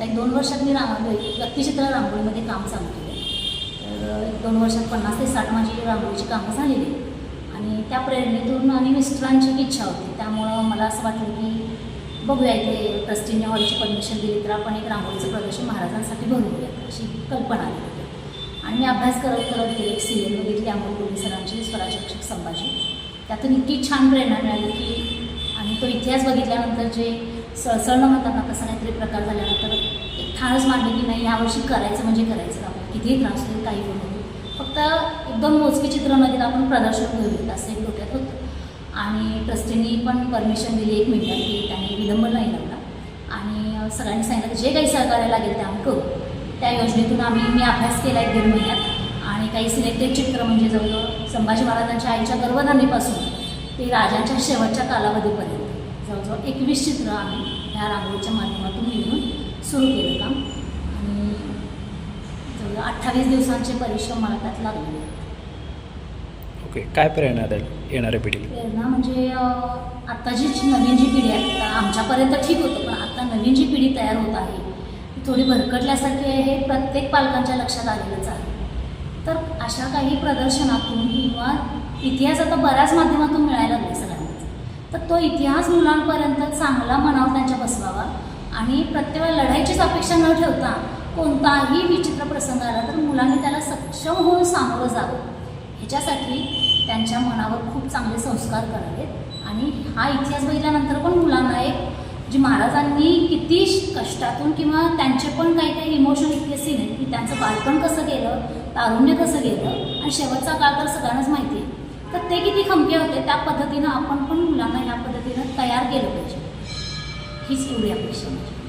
आता एक दोन वर्षात मी रांगोळी म्हणजे व्यक्तिचित्र रांगोळीमध्ये काम चालू केलं तर एक दोन वर्षात पन्नास ते साठ माझी रांगोळीची कामं झालेली आणि त्या प्रेरणेतून आणि मिस्टरांची एक इच्छा होती. त्यामुळं मला असं वाटलं की बघूया इथे ट्रस्टीने हॉलची परमिशन दिली तर आपण एक रांगोळीचं प्रदर्शन महाराजांसाठी भरवूया अशी कल्पना आली होती. आणि मी अभ्यास करत करत गेले. एक सिरियल बघितली त्यामुळे कोली सरांची स्वराशिक्षक संभाजी. त्यातून इतकी छान प्रेरणा मिळाली की आणि तो इतिहास बघितल्यानंतर जे सळसळणं म्हणतात ना तसा काहीतरी प्रकार झाल्यानंतर ठाणच मांडली की नाही यावर्षी करायचं म्हणजे करायचं. आपण कितीही त्रास होईल काही होईल फक्त एकदम मोजकी चित्र आपण प्रदर्शन घेऊयात असं एक डोक्यात होतं. आणि ट्रस्टीनी पण परमिशन दिली एक मिनिटात की त्याने विलंब नाही लावला. आणि सगळ्यांनी सांगितलं जे काही सहकार्य लागेल ते आम्ही करू. त्या योजनेतून आम्ही मी अभ्यास केला एक दीड महिन्यात. आणि काही सिलेक्टेड चित्र म्हणजे जवळजवळ संभाजी महाराजांच्या आईच्या गर्भधारणेपासून ते राजांच्या शेवटच्या कालावधीपर्यंत जवळजवळ एकवीस चित्र आम्ही ह्या रांगोळीच्या माध्यमातून लिहून सुरू केलं काम आणि जवळजवळ अठ्ठावीस दिवसांचे परिश्रम मला त्यात आहेत. ओके काय प्रेरणा द्याल येणाऱ्या पिढीला? प्रेरणा म्हणजे आता जी नवीन जी पिढी आहे आमच्यापर्यंत ठीक होतं पण आता नवीन जी पिढी तयार होत आहे थोडी भरकटल्यासारखी आहे हे प्रत्येक पालकांच्या लक्षात आलेलंच आहे. तर अशा काही प्रदर्शनातून किंवा इतिहास आता बऱ्याच माध्यमातून मिळायला लागले सगळ्यांनाच तर तो इतिहास मुलांपर्यंत चांगला मनावर त्यांच्या बसवावा आणि प्रत्येक लढाईचीच अपेक्षा न ठेवता कोणताही विचित्र प्रसंग आला तर मुलांनी त्याला सक्षम होऊन सामोरं जावं. ह्याच्यासाठी त्यांच्या मनावर खूप चांगले संस्कार करावेत. आणि हा इतिहास बघितल्यानंतर पण मुलांना एक जी महाराजांनी किती कष्टातून किंवा त्यांचे पण काही काही इमोशन इतके सीन आहेत की त्यांचं बालपण कसं गेलं तारुण्य कसं गेलं आणि शेवटचा काळ तर सगळ्यांनाच माहिती आहे. तर ते किती खमके होते त्या पद्धतीनं आपण पण मुलांना ह्या पद्धतीनं तयार केलं पाहिजे. हीच एवढी अपेक्षा माझी.